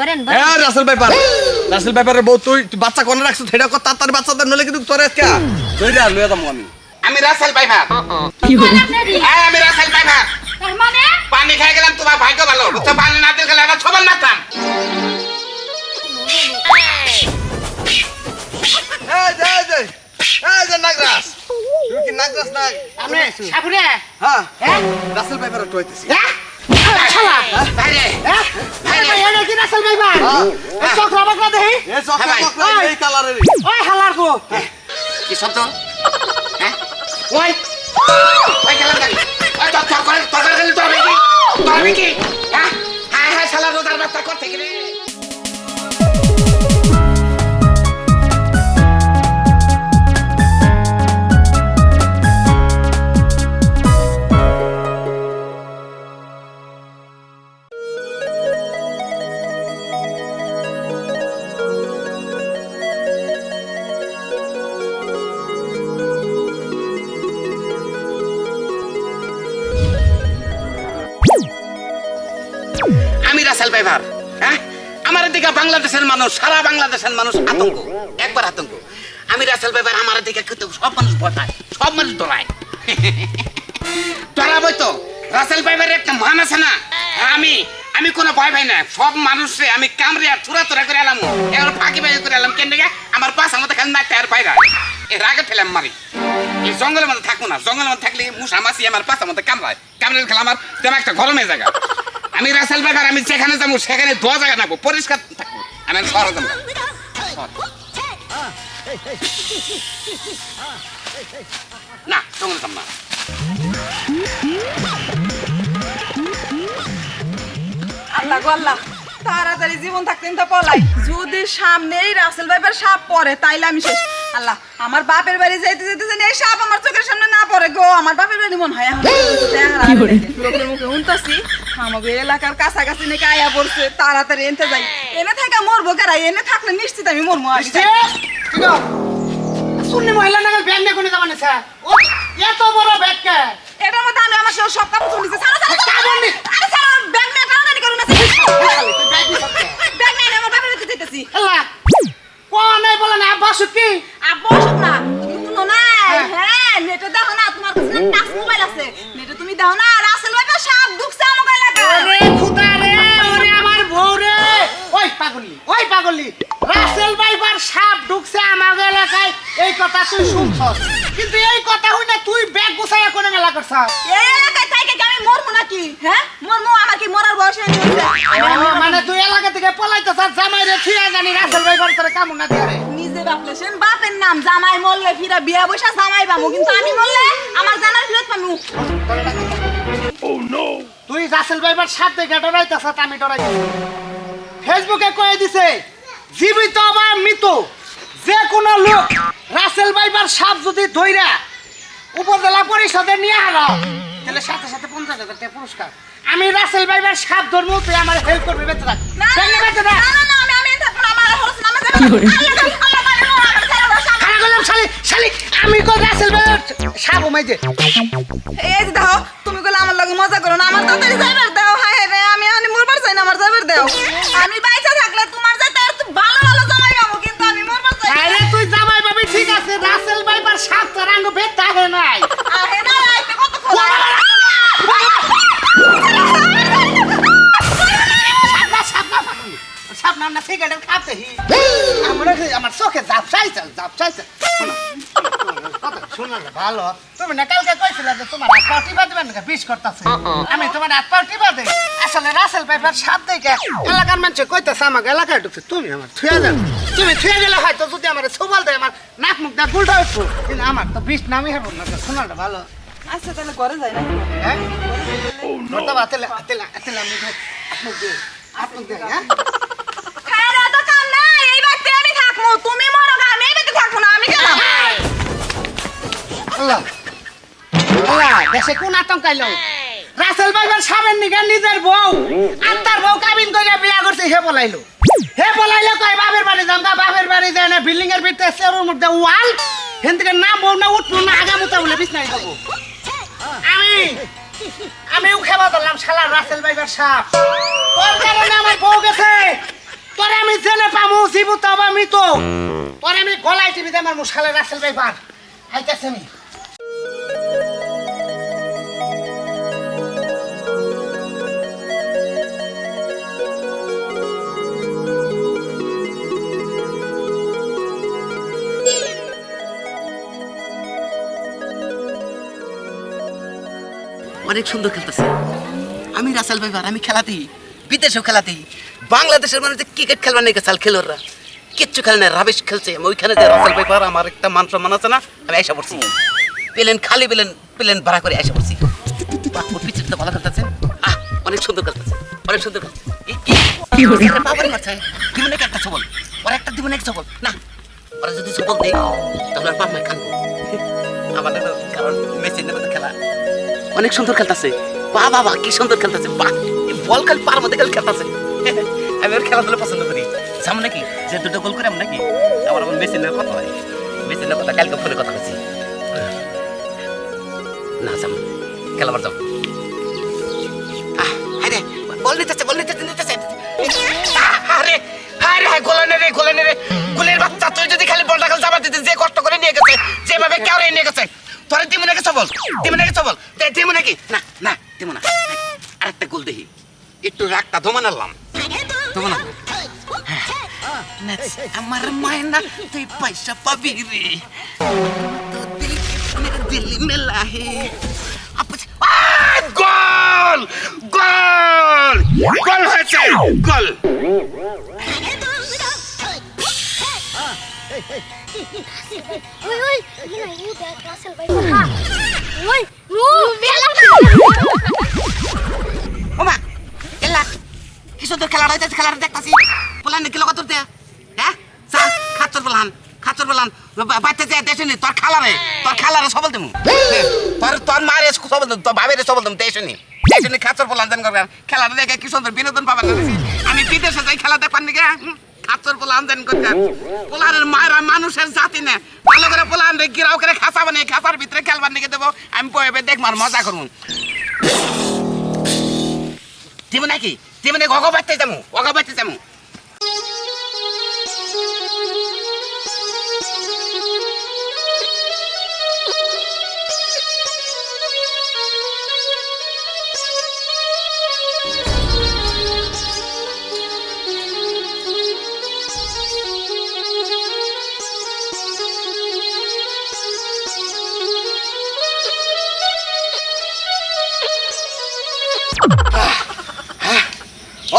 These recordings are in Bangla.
বরেন হ্যাঁ রাসেল পেপার রাসেল পেপারের বউ তুই তুই বাচ্চা কোনে রাখছিস? সেটা কর তাড়াতাড়ি বাচ্চাদের নলে কিন্তু তোর আজকে তুই লয়ে যাব আমি। আমি রাসেল পাইভার। আপনারই হ্যাঁ আমি রাসেল পাইভার। তার মানে? পানি খাই গেলাম তোমার ভাগ্য ভালো। বুঝছ পানি না গেলে একটা ছবল মারতাম। এই যে এই যে এই যে নাগরাস তুই কি নাগরাস না আমি সাপুরে? হ্যাঁ। রাসেল পেপার তো হ্যাঁ? চকরা বকরা এই কালারের কি শব্দ? হ্যাঁ? ওই। ওই গেলাম গাড়ি। ওই তোর তোর করে তোর করে গেলি তোর হবে কি? তোর হবে কি? হ্যাঁ? হ্যাঁ হ্যাঁ শালা রোজার বাচ্চা করতে গেলে আমি রাসেল পাইভার হ্যাঁ? আমার দিকে বাংলাদেশের মানুষ, সারা বাংলাদেশের মানুষ আতঙ্ক, একবার আতঙ্ক। আমি রাসেল পাইভার আমার দিকে কিন্তু সব মানুষ পায় সব মানুষ ডরায়। ডরাবই তো, রাসেল পাইভারের একটা মান আছে না? আমি আমি কোনো ভয় পাই না, সব মানুষে আমি কামড়ে আর চূড়া তোরা করে এলাম এবার ফাঁকি ফাঁকি করে এলাম, কেন দেখে? আমার পাশ আমাদের খালি নাচতে আর পায়রা এর আগে ফেলাম মারি। এই জঙ্গলের মধ্যে থাকব না, জঙ্গলের মধ্যে থাকলে মুসা মাসি আমার পাশ আমাদের কামড়ায়। কামড়ে খেলে আমার তেমন একটা গরমের জায়গা আমি রাসেল বেকার আমি যেখানে যাব সেখানে দোয়া জায়গা নাকবো পরিষ্কার থাকব। আমি শহরে যাব। না জঙ্গলে যাব না। আল্লাহ গো আল্লাহ তাড়াতাড়ি জীবন থাকতে তো পলাই যদি সামনেই রাসেল ভাইবার সাপ পড়ে তাইলে আমি শেষ। আল্লাহ আমার বাপের বাড়ি যাইতে যেতে জানি এই সাপ আমার চোখের সামনে না পড়ে গো আমার বাপের বাড়ি মন হয় এখন। লোকের মুখে শুনতাছি? আমাদের এলাকার কাছাকাছি নাকি আয়া পড়ছে তাড়াতাড়ি এনতে যাই। এনে থাকা মরবো কেরা? এনে থাকলে নিশ্চিত আমি মরবো। শুননি মহিলা নাগাল ব্যাগ নিয়ে কোনে যাবা না স্যার এত বড় ব্যাগ কে এটার মধ্যে আমি আমার সব কাপড় দিচ্ছি সারা সারা কাপড় নি। আরে সারা ব্যাগ নিয়ে টানাটানি করুন না ব্যাগ নিয়ে আমার বাপের বাড়িতে কোন নাই আব্বা সুকি আব্বু না। রাসেল বাইবার সাপ ঢুকছে আমার এলাকায়। এই কথা তুই শুনছস। কিন্তু এই কথা হই না তুই ব্যাগ গুছাইয়া কোনে মেলা করছস? এই এলাকায় তাইকে কি আমি মরবো নাকি? হ্যাঁ? মরবো আমার কি মরার বয়স হয়ে গেছে? মানে তুই এলাকা থেকে পলাইতেছস জামাই রে থুইয়া জানি রাসেল বাইবার তোরে কামু না দিয়ে নিজে বাপলেছেন বাপের নাম জামাই মরলে ফিরা বিয়া বৈশা জামাই পাবো কিন্তু আমি মরলে আমার জানার ফিরত পাবো তুই রাসেল ভাইবার সাথে দেখে ডরাইতেছ আমি ডরাই ফেসবুকে কয়ে দিছে জীবিত বা মৃত। যে কোনো লোক রাসেল বাইবার সাপ যদি ধইরা উপজেলা পরিষদে নিয়ে হারা তাহলে সাথে সাথে পঞ্চাশ হাজার টাকা পুরস্কার। আমি রাসেল ভাইবার সাপ ধর্ম তুই আমার হেল্প করবি বেঁচে থাক। না না দেখলে বেঁচে আমি রাসেল ভাইবার সাপ ওমাই যে এই যে দেখো তুমি আমার লগে মজা করো না আমার তাড়াতাড়ি যাইবার দাও হায় রে আমি আমি মরবার চাই না আমার যাইবার দাও। আমি বাইচা থাকলে তোমার যাইতে আর তো ভালো ভালো জামাই পাবো কিন্তু আমি মরবার চাই। আরে তুই জামাই পাবি ঠিক আছে রাসেল ভাইবার সাপ তোর আঙ্গ বেতা হে নাই আহে না আইতে কত আমার আমার চোখে জাপ চাইছে জাপ চাইছে শুনো ভালো তুমি না কালকে কইছিলে যে তোমার হাত পা টিপা দিবেন না বিষ করতেছে। আমি তোমার হাত পা টিপা দেই। আসলে রাসেল পাইপার সাপ দেখে এলাকার মানুষে কইতেছে আমাকে এলাকায় ঢুকছে তুমি আমার থুয়া যান তুমি থুয়া গেলে হয়তো যদি আমার সুবল দেয় আমার নাক মুখ দা গুলটা উঠবো। কিন্তু আমার তো বিষ নামই হব না শোনো না ভালো। আচ্ছা তাহলে ঘরে যাই না? হ্যাঁ? নটা বাতেলা আতেলা আতেলা আমি আপনাকে দিয়ে আপনাকে দিয়ে হ্যাঁ? না না তুমি মরো আমি বাড়িতে থাকব না আমি আল্লাহ আল্লাহ। দেশে কোন আতঙ্ক আইলো? রাসেল ভাইবার নিগা নিজের বউ আর তার বউ কাবিন কইরা বিয়া করছে হে বলাইলো। হে বলাইলো কই বাপের বাড়ি যাম গা বাপের বাড়ি যায় না বিল্ডিং এর ভিতরে সেরুর মধ্যে ওয়াল হেন থেকে নাম বউ না উঠবো না আগামুতা বলে বিছনাই দেবো আমি আমি উঠে বদলাম শালা রাসেল ভাইবার সাপ। তোর কারণে আমার বউ গেছে। তোরে আমি জেনে পামু জীবিত আবার মৃত। তোরে আমি গলায় টিভিতে আমার মুশালে রাসেল ভাইবার। আইতাছে আমি। অনেক সুন্দর খেলতেছে। আমি রাসেল ভাইবার আমি খেলাতেই বিদেশেও খেলাতেই বাংলাদেশের মানুষ যে ক্রিকেট খেলবার নেই চাল খেলোররা কিচ্ছু খেলে না রাবিশ খেলছে। ওইখানে যে রাসেল ভাইবার আমার একটা মান সম্মান আছে না আমি এসে পড়ছি। প্লেন খালি প্লেন প্লেন ভাড়া করে এসে পড়ছি। তো ভালো খেলতেছে। আহ অনেক সুন্দর খেলতেছে অনেক সুন্দর কি? আরে বাবারে একটা সবল ওর একটা দিবো নাকি সবল না ওরা যদি সবল দেয় তাহলে আর বাপ মায় কানবো অনেক সুন্দর খেলতেছে। বাহ বাহ বাহ, কি সুন্দর খেলতেছে। এই বল খালি, পার মধ্যে খালি খেলতেছে। আমি ওর খেলাধুলা পছন্দ করি। সামনে নাকি? যে দুটো গোল করে নাকি, আমার আমার মেসিনের কথা হয়। মেসিনের কথা, কালকে ফোনে কথা বলছি না সামনে খেলাবার যাও আরে বল নিতেছে বল নিতেছে নিতেছে। আরে আরে গোলানে রে গোলানে রে গোলের বাচ্চা, তুই যদি খালি বলটা খেলতে আমার দিতে যে কষ্ট করে নিয়ে গেছে, যেভাবে কেউ নিয়ে গেছে। তোরা দিমু নাকি সবল? দিমু নাকি সবল? দে দিমু নাকি? না না দিমু না। আরেকটা গোল দেখি। একটু রাগটা ধমান আনলাম ধমান আমার মায়না তুই পয়সা পাবি রে। তো দিল মেরে দিল মেলা হে। গোল! গোল! গোল হয়েছে! গোল! Oi, oi, yun na yun, dahil Russell by ha. Oi, no, bela ওমা এলা কি সুন্দর খেলা হইতেছে খেলাটা দেখতাছি বলান কি লগা তোর হ্যাঁ চা খাচ্চর বলান খাচ্চর বলান বাচ্চা যে দেশে নি তোর খালারে তোর খালারে সবল দেমু তোর তোর মারে সবল দেম তোর বাবেরে সবল দেম দেশে নি দেশে নি খাচ্চর বলান দেন করবেন খেলাটা দেখে কি সুন্দর বিনোদন পাবেন আমি বিদেশে যাই খেলা দেখবার নিকে খাচ্চর বলান দেন করতেন পোলারের মায়েরা মানুষের জাতি না। ভালো করে পোলান রে গিরাও করে খাসা বানিয়ে খাসার ভিতরে খেলবার নিকে দেবো। আমি বয়ে দেখবার মজা করুন দিব নাকি? দিব নাকি অগো বাড়তে যাব অগো বাড়তে যাব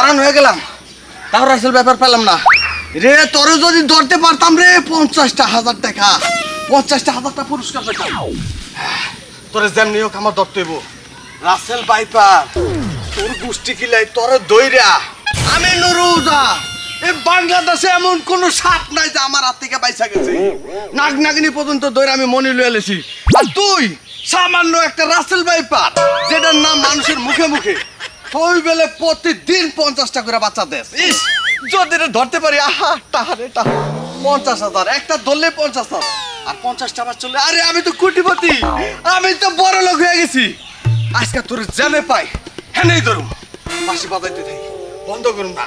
অরান হয়ে গেলাম। তাও রাসেল ব্যাপার পেলাম না। রে, তোরে যদি ধরতে পারতাম রে, পঞ্চাশটা হাজার টাকা। পঞ্চাশটা হাজারটা পুরস্কার পেতাম। তোরে যেমনি হোক আমার ধরতে রাসেল বাইপার তোর গোষ্ঠী কিলাই তোরে দইরা। আমি নুরুজা। এ বাংলাদেশে এমন কোন সাপ নাই যে আমার হাত থেকে বাইসা গেছে। নাগ নাগিনি পর্যন্ত দইরা আমি মনি লয়ে এলেছি আর তুই সামান্য একটা রাসেল বাইপার যেটার নাম মানুষের মুখে মুখে। তুই বেলে প্রতিদিন পঞ্চাশটা করে বাচ্চা দেশ ইস, যদি ধরতে পারি, আহা, তাহারে, তাহা। পঞ্চাশ হাজার, একটা ধরলে পঞ্চাশ হাজার। আর পঞ্চাশটা আবার চলে, আরে, আমি তো কোটিপতি, আমি তো বড় লোক হয়ে গেছি। আজকে তোর জেনে পাই হ্যাঁ নেই ধরুম। বাসি বাজাইতে থাকি, বন্ধ করুন না।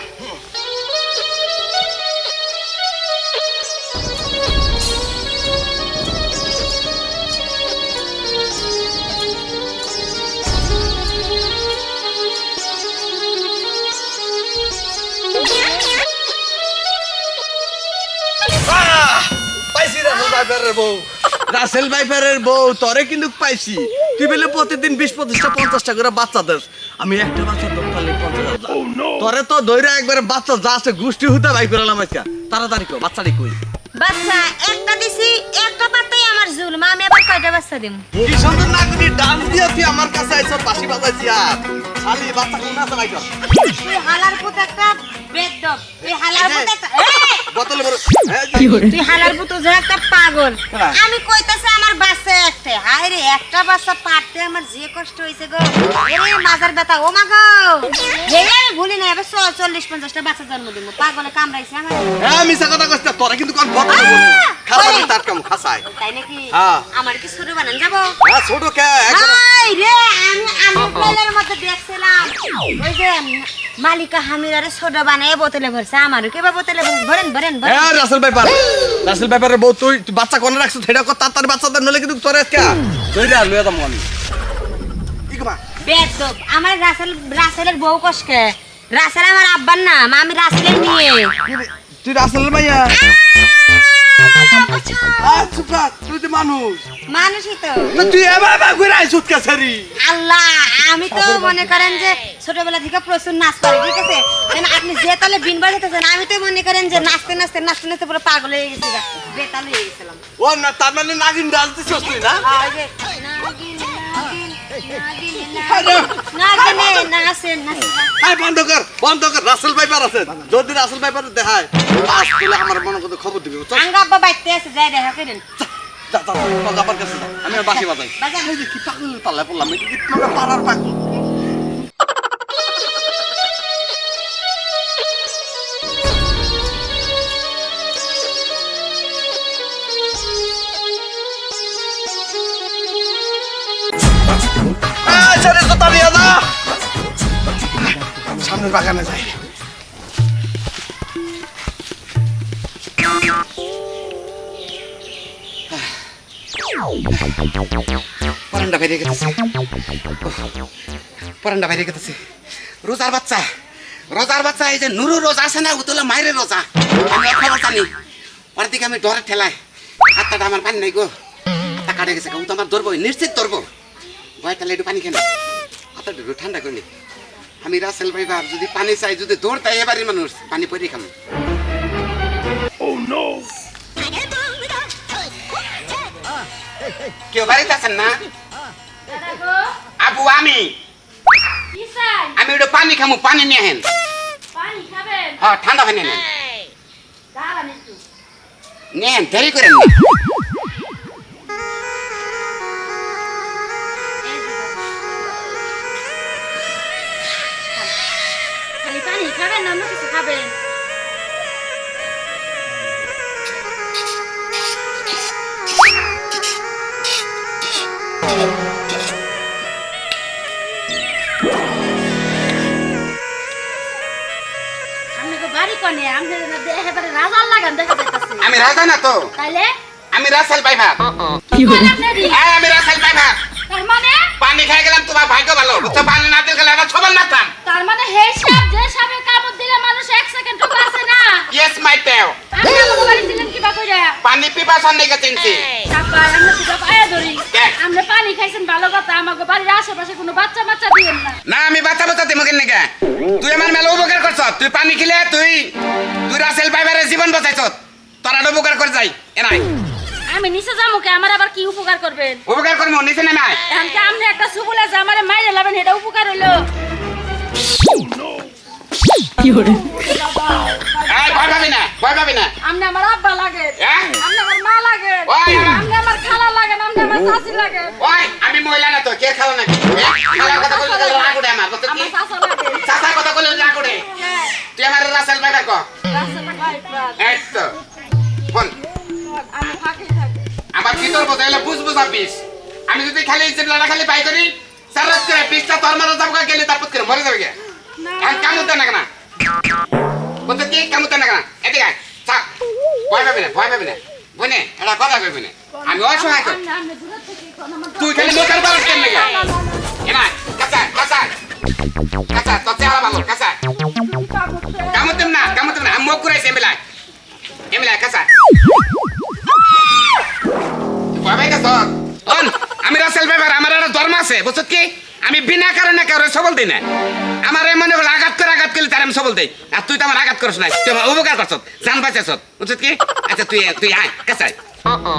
ভাইপারের বউ। রাসেল ভাইপারের বউ তরে কিন্তু পাইছি। তুই বলে প্রতিদিন বিশ পঁচিশটা পঞ্চাশটা করে বাচ্চা দেস। আমি একটা বাচ্চা ধরতে পারলে পঞ্চাশ তরে তো দৈরা একবারে বাচ্চা যা আছে গোষ্ঠী হুতা ভাই করে এলাম আজকে। তাড়াতাড়ি কো বাচ্চাটি কই? বাচ্চা একটা দিছি একটা পাতাই আমার জুলম আমি আবার কয়টা বাচ্চা দিম? কি সুন্দর নাগরি ডান্স দিয়ে তুই আমার কাছে আইছ বাসি বাজাইছি আর। শালি বাচ্চা কোন আছে ভাই তুই হালার পুত একটা বেদব তুই হালার পুত একটা এই! বোতলে বড় হ্যাঁ, তুই হালার পুত যে একটা পাগল। হ্যাঁ। আমি কইতাছি আমার বাচ্চা একটা। হায় রে একটা বাচ্চা পারতে আমার যে কষ্ট হইছে গো। এরে মাজার ব্যথা। ও মা গো! হে আমি ভুলি না এবার চ- চল্লিশ পঞ্চাশটা বাচ্চা জন্ম দিব পাগলে কামড়াইছে আমার। হ্যাঁ মিছা কথা কইছ তোরা কিন্তু কোন বড় আহ! তার কাম খাসায়। তাই নাকি? হ্যাঁ। আমার কি শুরু বানান যাব? হ্যাঁ ছোট কে? হাই রে আমি আমি প্লেনের মধ্যে দেখছিলাম। ওই যে মালিকা হামিরারে সোডা বানায় বোতলে ভরছে। আমারও কেবা বোতলে ভরেন ভরেন ভরেন। হ্যাঁ রাসেল ব্যাপার রাসেল ব্যাপারের বউ তুই তুই বাচ্চা কোনে রাখছিস সেটা কর তাড়াতাড়ি বাচ্চাদের নলে কিন্তু তোর আজকে। তুই রা লুয়ে দাম আমি। বেদব আমার রাসেল রাসেলের বউ কসকে? রাসেল আমার আব্বার নাম আমি রাসেলের মেয়ে। তুই রাসেলের মাইয়া? আচ্ছা তুই তো মানুষ। মানুষই তো। না তুই এবার এবার ঘুরে আইসুত কে সারি আল্লাহ আমি তো মনে করেন যে ছোটবেলা থেকে প্রচুর নাচ করি ঠিক আছে? কেন আপনি যে তালে বিন বাজাতেছেন আমি তো মনে করেন যে নাচতে নাচতে নাচতে নাচতে পুরো পাগল হয়ে গেছি গা। বেতাল হয়ে গেছিলাম। ও না তার মানে নাগিন ডান্স দিছিস তুই না? আর ওই যে নাগিন, নাগিন, নাগিন, নাগিনে নাচে, নাচে। হাই বন্ধ কর বন্ধ কর রাসেল ভাইপার আছে। যদি রাসেল ভাইপার দেখায় আমার মনে করতে খবর দিবি চল আঙ্গা আব্বা বাইতে আছে যাই দেখা করেন। যা যা আবার কাছে যা। আমি আর বাসি বাজাই বাজান। এই যে কি পাগল পাল্লায় পড়লাম তোমরা পাড়ার পাগল। সামনের বাগানে যাই পরান্ডা বাইরে গেছে। পরান্ডা বাইরে গেছে। রোজার বাচ্চা রোজার বাচ্চা, এই যে নুরু রোজা আছে না, উতলা মায়ের রোজা। আমি খবর জানি ওর দিকে আমি ডরে ঠেলাই। হাতটা আমার পানি নাই গো। হাতটা কাটে গেছে ও তো আমার ধরবো, নিশ্চিত ধরবো। ভয় তাহলে একটু পানি খেলে হাতটা একটু ঠান্ডা করলি আমি রাসেল ভাই ভাব যদি পানি চাই, যদি দৌড় তাই এবারই মানুষ, পানি পরি খাম। কেউ বাড়িতে আছেন না আবু আমি আমি একটু পানি খামু পানি নিয়ে হেন হ্যাঁ ঠান্ডা পানি নেন নেন দেরি করেন না খাবেন রাজার দেখা যাইতাছে। আমি রাজা না তো। তাহলে আমি রাসেল ভাই কি আপনারই হ্যাঁ আমি রাসেল ভাই ভাব তার মানে? পানি খাই গেলাম তোমার ভাগ্য ভালো। তো পানি না দিলে আমার সবল মারতাম। তার মানে হে সাপ যে সাপে কামড় দিলে মানুষ এক সেকেন্ড বাঁচে না। ইয়েস মাই টেল আপনি আমাকে বাড়ি ছিলেন কিবা কইরা। পানি পিপা সন্দেহ চিনছি। তারপর আমরা সেটা পায়ে ধরি। কে? আমরা পানি খাইছেন ভালো কথা আমাকে বাড়ির আশেপাশে কোনো বাচ্চা বাচ্চা দিয়েন না। না আমি বাচ্চা বাচ্চা দিমু কেন নাকি তুই আমার মেলা উপকার করছ তুই পানি খেলে তুই তুই রাসেল ভাইয়ের জীবন বাঁচাইছ তোরা উপকার করে যাই এ নাই। আমি নিচে যামুকে আমার আবার কি উপকার করবেন? উপকার করব নিচে নেমে আয়। আপনি একটা সুবুল আছে আমার মাইরে লাবেন এটা উপকার হইল এই ভয় পাবি না ভয় পাবি না। আপনি আমার আব্বা লাগে হ্যাঁ? আমার মা লাগে ওই! আমার খালা লাগে আপনি আমার চাচি লাগে। ওই আমি মহিলা না তো কে নাকি? কথা আমার কি? কথা হ্যাঁ, তুই আমার রাসেল ভাই ভাই কর রাস্তাটা ভাই প্রাণ। এই তো বল। আমি ফাঁকি থাকি। আমার কি বোঝা হলো বুঝ বুঝা পিস আমি যদি খালি জিবলাটা খালি পাই করি সারাত করে পিসটা তোর মারা যাব গেলে তারপর করে মরে যাবে এখন কামুতে না কেনা? বলতে কি কামুতে না কেনা? এদিকে থাক ভয় পাবি না ভয় পাবি না। বনে এটা কথা কইবি না আমি অসহায় আমার তুই খালি মোটার বাল কেন লেগে এনা কাঁচা কাঁচা। কাঁচা তোর চেহারা ভালো কাঁচা। কামুতেম না কামুতেম না। আমি মুখ করাইছি এমএলআই এমএলআই কাঁচা। ভয় পাই অন আমি রাসেল ব্যাপার আমার একটা ধর্ম আছে। বুঝছ কি? আমি বিনা কারণে কারও সবল দিই না। আমার মনে হলো আঘাত করে আঘাত করলে তার আমি সবল দেই। আর তুই তো আমার আঘাত করছ না তুই আমার উপকার করছ জান বাঁচাছ বুঝছ কি? আচ্ছা তুই তুই আয় কাঁচাই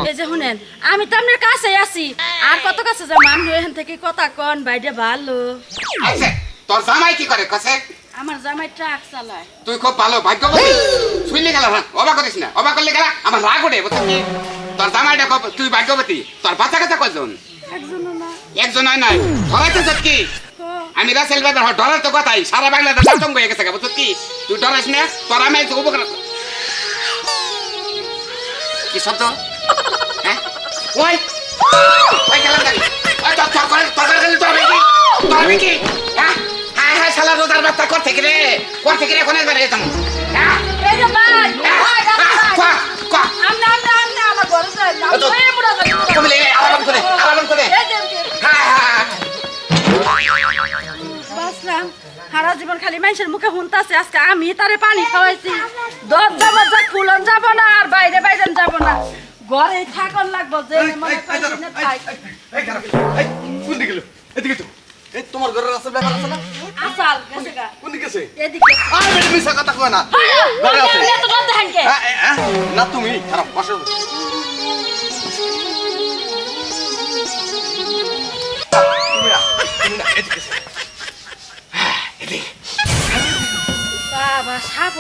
এই যে শুনেন আমি তো আপনার কাছে আছি। আর কত কাছে আপনি এখান থেকে কথা কন বাইরে ভালো। আচ্ছা তোর জামাই কি করে? কসে আমার জামাই ট্রাক চালায়। তুই খুব ভালো ভাগ্যবতী। শুনলি গেল না অবাক করিস না। অবাক করলে গেলা আমার রাগ ওঠে তোর জামাইটা তুই ভাগ্যবতী। তোর বাচ্চা কাচ্চা কয়জন? একজনও না একজন হয় নাই। ধরাইতে তো আমি রাসেল ব্যাপার হয় ডরার তো কথাই। সারা বাংলাদেশ আতঙ্ক হয়ে গেছে বুঝছ কি? তুই ডরাস না তোর আমি উপকার কি শব্দ? হ্যাঁ? ওই! ওই গেলাম গাড়ি। ওই তোর তোর করে তরকারি খেলে তো হবে কি? তো হবে কি? হ্যাঁ? হ্যাঁ হ্যাঁ শালা রোজার বাচ্চা কর থেকে রে? কর থেকে রে? কোনে করে যেতাম হ্যাঁ? এই যে ভাই হ্যাঁ, ভাই, ভাই, হ্যাঁ, ভাই। আমনে আমার ঘরে যাই লে, আরাম করে, সারা জীবন খালি মানুষের মুখে হুনতাছে আজকে আমি তারে পানি খাওয়াইছি। দরজা মরজা খুলন যাব না আর বাইরে বাইরে যাব না। ঘরে থাকন লাগবো যে মনে এই, না তাই। এই, এই, খারাপ। এই, কোন দিকে এদিকে তো। এই তোমার ঘরের রাস্তার ব্যাপার আছে না? আসাল গেছে গা। কোন দিকে গেছে? এদিকে। আর বেটা মিশা কথা কয় না। ঘরে আছে। এত কথা হানকে। এ? না তুমি খারাপ বসো।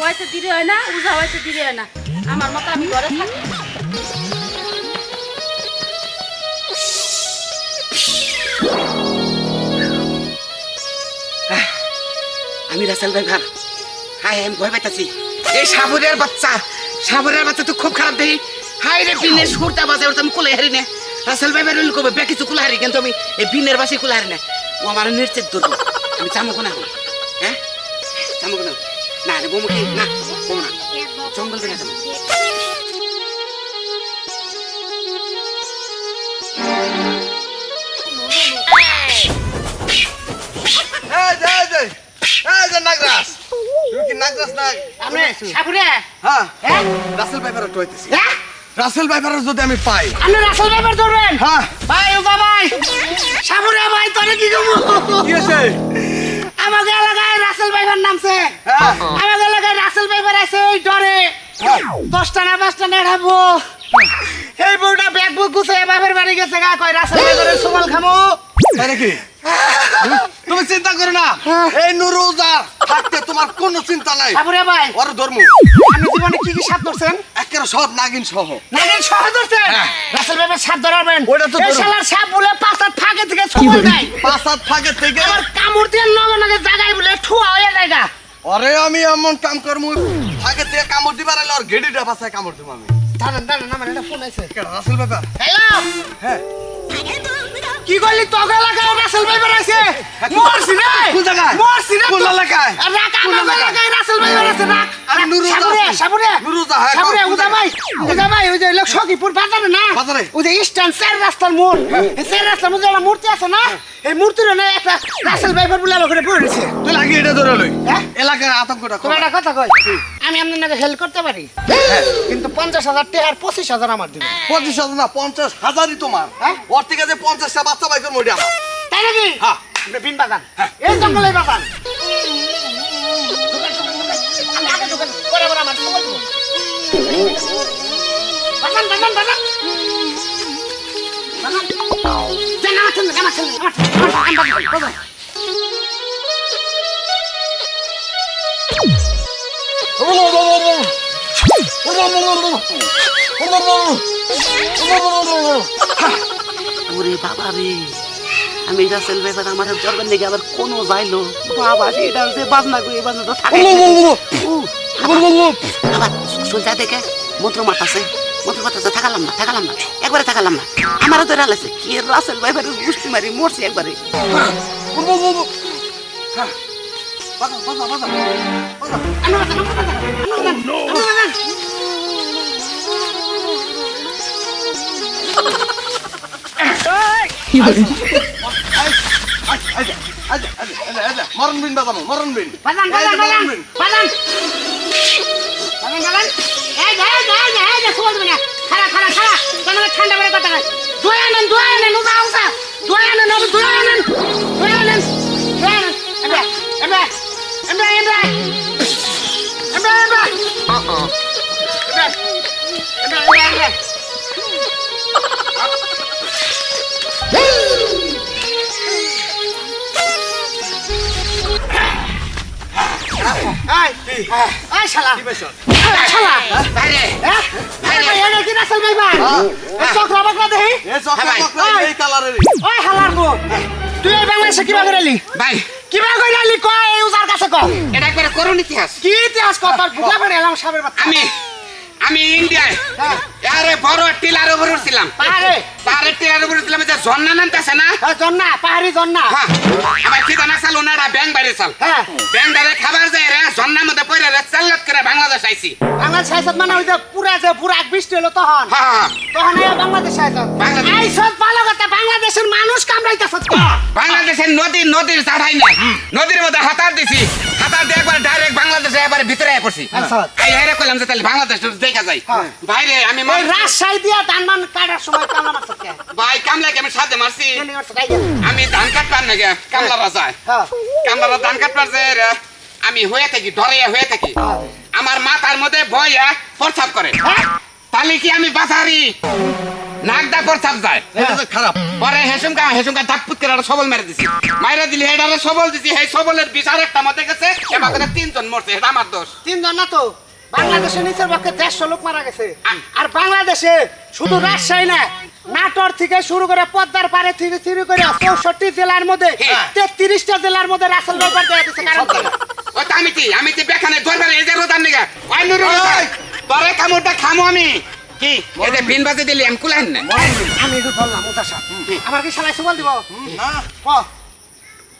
হইতে দিলে হয় না উজা হইতে দিলে হয় না। আমার মতো আমি ঘরে থাকি। আমি রাসেল ভাই ভার হাই আমি ভয় পাইতাছি। এই সাবরের বাচ্চা সাবরের বাচ্চা তো খুব খারাপ দেখি। হাই রে বিনের সুরটা বাজে ওটা আমি কুলে হারি না। রাসেল ভাই ভাই কবে? বে কিছু কুলে হারি কিন্তু আমি এই বিনের বাসি কুলে হারি না। ও আমার নির্চেত ধরবো আমি চামুকো না হ্যাঁ? চামুকো না না রে বমুখি না বমু না জঙ্গল যাব। তুমি কি না? আমি সাপুরে। হ্যাঁ, হ্যাঁ? রাসেল টয়তেছি। হ্যাঁ? রাসেল ভাইপারের যদি আমি পাই। আপনি রাসেল ব্যাপার ধরবেন? হ্যাঁ। ভাই ও ভাই সাপুরে ভাই তোরে কি দেবো কি আছে আমাকে এলাকায় রাসেল ভাইবার নামছে হ্যাঁ। আমাকে এলাকায় রাসেল ভাইবার আছে এই ডরে। দশটা না পাঁচটা না খাব এই বউটা ব্যাগ বুক গুছে বাপের বাড়ি গেছে গা কয় রাসেল ভাইবারের সমাল খামো। তাই নাকি? তুমি চিন্তা করো না। এই নুরুজার থাকতে তোমার কোনো চিন্তা নাই। সাপুরে ভাই। ওর ধর্ম। আপনি জীবনে কি কি সাপ ধরছেন? একেবারে সব নাগিন সহ। নাগের সহ ধরছেন? রাসেল ভাইবার সাপ ধরাবেন ওটা তো এই শালার সাপ বলে পাঁচাত ফাঁকে থেকে ছুঁয়ে যায় পাঁচ হাত ফাঁকে থেকে আমার কামড় দিয়ে জায়গায় বলে ঠুয়া হয়ে যায় আরে আমি এমন কাম করব। ফাঁকে থেকে কামড় দিবার ওর গেডিটা কামড় দিব আমি। দাঁড়ান দাঁড়ান আমার একটা ফোন আছে। রাসেল হ্যালো? হ্যাঁ। কি করলি? তোকে এলাকায় রাসেল ভাই হ্যাঁ, মরছি না কোন জায়গায়? মরছি না কোন এলাকায়? রাখ আমার এলাকায়? রাসেল রাখ। আরে সাবুরে। সাবুরে। হ্যাঁ, সাবুরে ভাই ওই যে লোক সখীপুর বাজারে না? বাজারে? ওই যে স্ট্যান্ড চার রাস্তার মোড়। চার রাস্তার মধ্যে একটা মূর্তি আছে না? এই মূর্তির না একটা রাসেল ভাইবার বলে আমার ঘরে পড়ে রয়েছে। তুই লাগি এটা ধরে লই। হ্যাঁ? এলাকার আতঙ্কটা তুমি একটা কথা কই? আমি আপনার নাকি হেল্প করতে পারি? কিন্তু পঞ্চাশ হাজার টাকা আর পঁচিশ হাজার আমার দিবে পঁচিশ হাজার না পঞ্চাশ হাজারই তোমার। হ্যাঁ? ওর থেকে যে পঞ্চাশটা বাচ্চা বাইক মোটা আমার তাই নাকি? হ্যাঁ। বিন বাগান। এই জঙ্গলের। বাগান, বাগান, বাগান। বাগান। আমার আমার আমার। ওরে বাবা রে। আমি রাসেল ব্যাপার আমার জরবেন লেগে আবার কোন যাইলো। বাবা রে এটা যে বাজনা করে বাজনা তো থাকে আবার শুনছা দেখে মন্ত্র মারতাছে মন্ত্র মারতাছে থাকালাম না থাকালাম না একবারে থাকালাম না। আমারও তো রালাছে কি রাসেল ভাইবারে গুষ্টি মারি মরছি একবারে। বাজা, বাজা, বাজা, বাজা। আনো বাগান, আনো বাগান, আনো দেবে না। খাড়া, খাড়া, খাড়া। তোমাকে ঠান্ডা করে কথা আনেন, দই আনেন। এমবে, এমবে, এমবে, এমবে। এমবে, এমবে। এমবে, এমবে, এমবে, এমবে। এই, এই শালা। এই শালা। বাইরে? এই ভাই, এটা কি রাসেল ভাই ভাই? এই চক্রা বাকরা দেখি। এই চক্রা এই কালারেরই। ওই হালার গো। তুই এই বাংলাদেশে কিবা করে এলি? ভাই কিবা করে এলি ক এই উজার কাছে ক এটা একবারে করুন ইতিহাস কি ইতিহাস কয় তোর এলাম সাপের আমি আমি ইন্ডিয়ায় হ্যাঁ। আরে বড় টিলার উপর উঠছিলাম পাহাড়ে, তারে টিয়ার উপরে দিলাম যে ঝর্ণা নামতেছে না? হ্যাঁ জন্না পাহাড়ি জন্না হ্যাঁ আমার কি জানা চাল ওনারা ব্যাংক বাইরে চাল। হ্যাঁ। ব্যাংক বাইরে খাবার যায় রে ঝর্ণার মধ্যে পড়ে রে চাল্লাত করে বাংলাদেশ আইছি। বাংলাদেশ আইসত মানে ওই যে পুরা যে বুড়াক বৃষ্টি হলো তখন। হ্যাঁ হ্যাঁ তখন বাংলাদেশ আইসত। আইসত ভালো কথা বাংলাদেশের মানুষ বাংলাদেশের নদী নদীর চাড়াই না নদীর মধ্যে হাতার দিছি। হাতার দিয়ে একবার ডাইরেক্ট বাংলাদেশে একবার ভিতরে পড়ছি। আচ্ছা। এই হেরে কইলাম যে তাহলে বাংলাদেশ দেখা যায়। হ্যাঁ। বাইরে আমি রাজশাহী দিয়া ধান মান কাটার সময় ভাই কামলাকে আমি সাথে মারছি। আমি ধান কাটবার না গে কামলারা যায় হ্যাঁ। কামলারা ধান কাটবার যে আমি হয়ে থাকি ধরে হয়ে থাকি। আমার মাথার মধ্যে বইয়া প্রস্তাব করে। হ্যাঁ? তাহলে কি আমি বাসারি নাক দা প্রস্তাব যায় খারাপ। পরে হেসুমকা হেসুমকা ধাপুত করে সবল মেরে দিছি। মাইরা দিলি হেডারে সবল দিছি সেই সবলের বিচার একটা মধ্যে গেছে। এবার করে তিনজন মরছে এটা আমার দোষ। তিনজন না তো? বাংলাদেশে নিচের পক্ষে দেড়শো লোক মারা গেছে। আর বাংলাদেশে শুধু রাজশাহী না নাটোর থেকে শুরু করে পদ্মার পারে থেকে শুরু করে চৌষট্টি জেলার মধ্যে হ্যাঁ। তেত্রিশটা জেলার মধ্যে রাসেল দেওয়া দিচ্ছে কারণ কি? আমি কি? আমি তো বেখানে ধরবার এই যে রোদার নিগা তোরে কামড়টা খামো আমি। কি? বাজে দিলি আমি কুলাইন না। আমি একটু ধরলাম উদাসা। আমার কি সবাই সুবল দিব? না।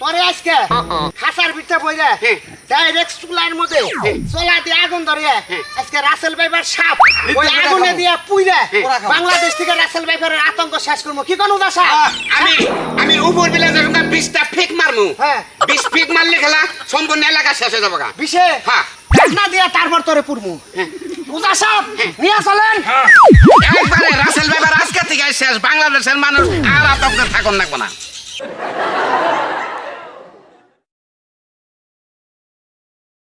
তোরে আজকে খাসার ভিতরে বইরে হ্যাঁ। ডাইরেক্ট চুলার মধ্যে চলা দিয়ে আগুন ধরিয়ে আজকে রাসেল ভাইবার সাপ ওই আগুনে দিয়ে পুইরে বাংলাদেশ থেকে রাসেল ভাইবার আতঙ্ক শেষ করব। কি কোন উদাসা? আমি আমি উপর বিলে যখন বিশটা ফিক মারমু হ্যাঁ। বিশ ফিক মারলে খেলা সম্পূর্ণ এলাকা শেষ হয়ে যাব। বিশে? হ্যাঁ। না দিয়া তারপর তোরে পুরমু। উদা সাপ নিয়ে চলেন। একবারে রাসেল ব্যাপার আজকে থেকে শেষ। বাংলাদেশের মানুষ আর আতঙ্কে থাকুন লাগবো না